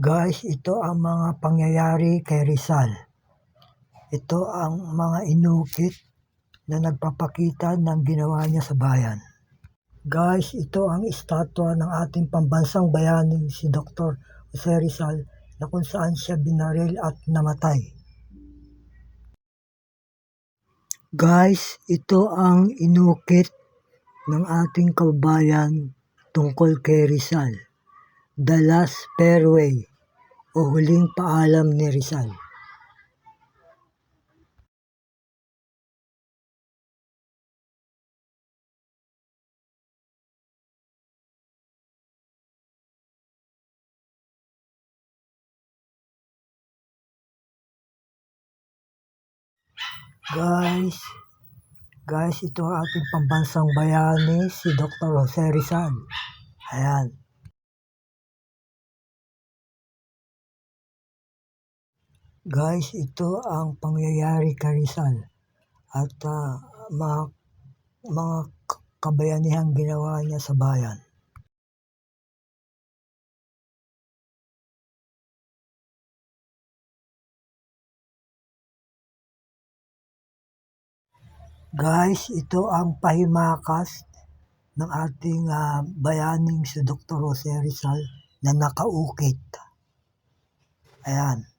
Guys, ito ang mga pangyayari kay Rizal. Ito ang mga inukit na nagpapakita ng ginawa niya sa bayan. Guys, ito ang estatwa ng ating pambansang bayani si Dr. Jose Rizal na kung saan siya binaril at namatay. Guys, ito ang inukit ng ating kababayan tungkol kay Rizal. The Last Fairway o Huling Paalam ni Rizal. Guys, guys, ito ang ating pambansang bayani si Dr. Jose Rizal. Ayan. Guys, ito ang pangyayari kay Rizal at ah, mga, mga kabayanihang ginawa niya sa bayan. Guys, ito ang pahimakas ng ating ah, bayaning si Dr. Jose Rizal na nakaukit. Ayan.